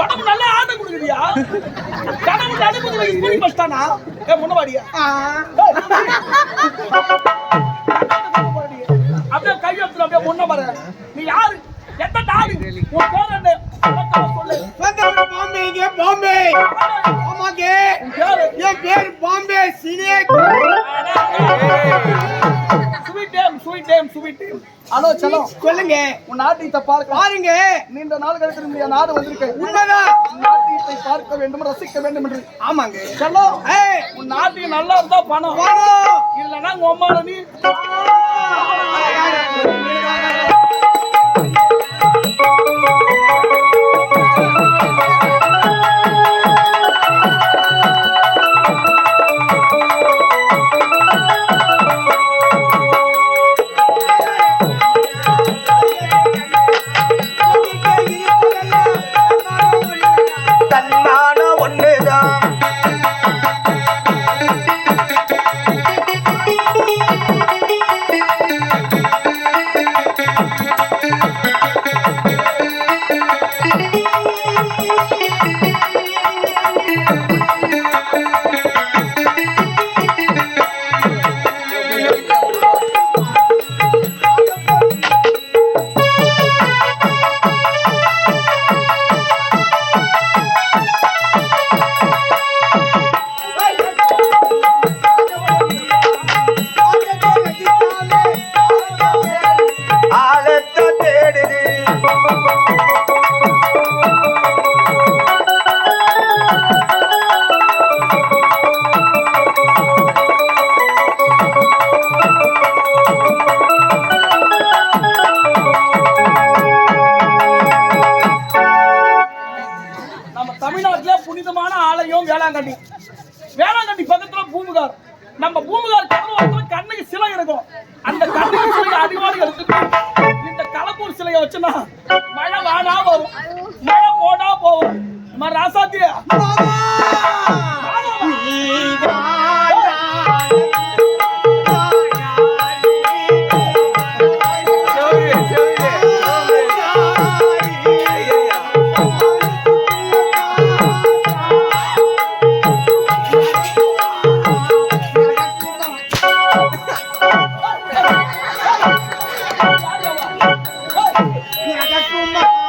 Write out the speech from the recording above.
உடம்பு நல்லா ஆட்ட கொடுக்குறியா? கடவுள் அனுமதி ஸ்கூலிங் பஸ் தானா? ஏ முன்னவாடியா அப்படியே கை எடுத்து அப்படியே முன்ன பாரு நீ யாரு? எந்த நாடு? உன் பேர் என்ன? பாம்பேங்க பாம்பே ஆமாங்க என் பேர் பாம்பே சினேக். டேம் ஹலோ செல்லம் சொல்லுங்க. உன் நாட்டியத்தை பார்க்க பாருங்க. நீண்ட நாள் கழித்து இந்த நாடு வந்திருக்கேன் உண்மைதான். உன் நாட்டியத்தை பார்க்க வேண்டும் ரசிக்க வேண்டும் என்று. ஆமாங்க. செல்லம் ஏய். உன் நாட்டியம் நல்லா இருந்தா பணம். இல்லைன்னா உங்க அம்மால நீ Thank you. நம்ம தமிழ்நாட்டுல புனிதமான ஆலயம் வேளாங்கண்ணி. வேளாங்கண்ணி பக்கத்துல பூமுகார் நம்ம பூமுகார் கடவுளத்துல கண்ணுக்கு சிலை இருக்கும். அந்த கண்ணுக்கு சிலை அடிவாடி எடுத்துட்டு இந்த கலப்பூர் சிலையை வச்சுனா மழை வானா வரும் மழை போடா போகும். நம்ம ராசாத்தி Hey, I got so much.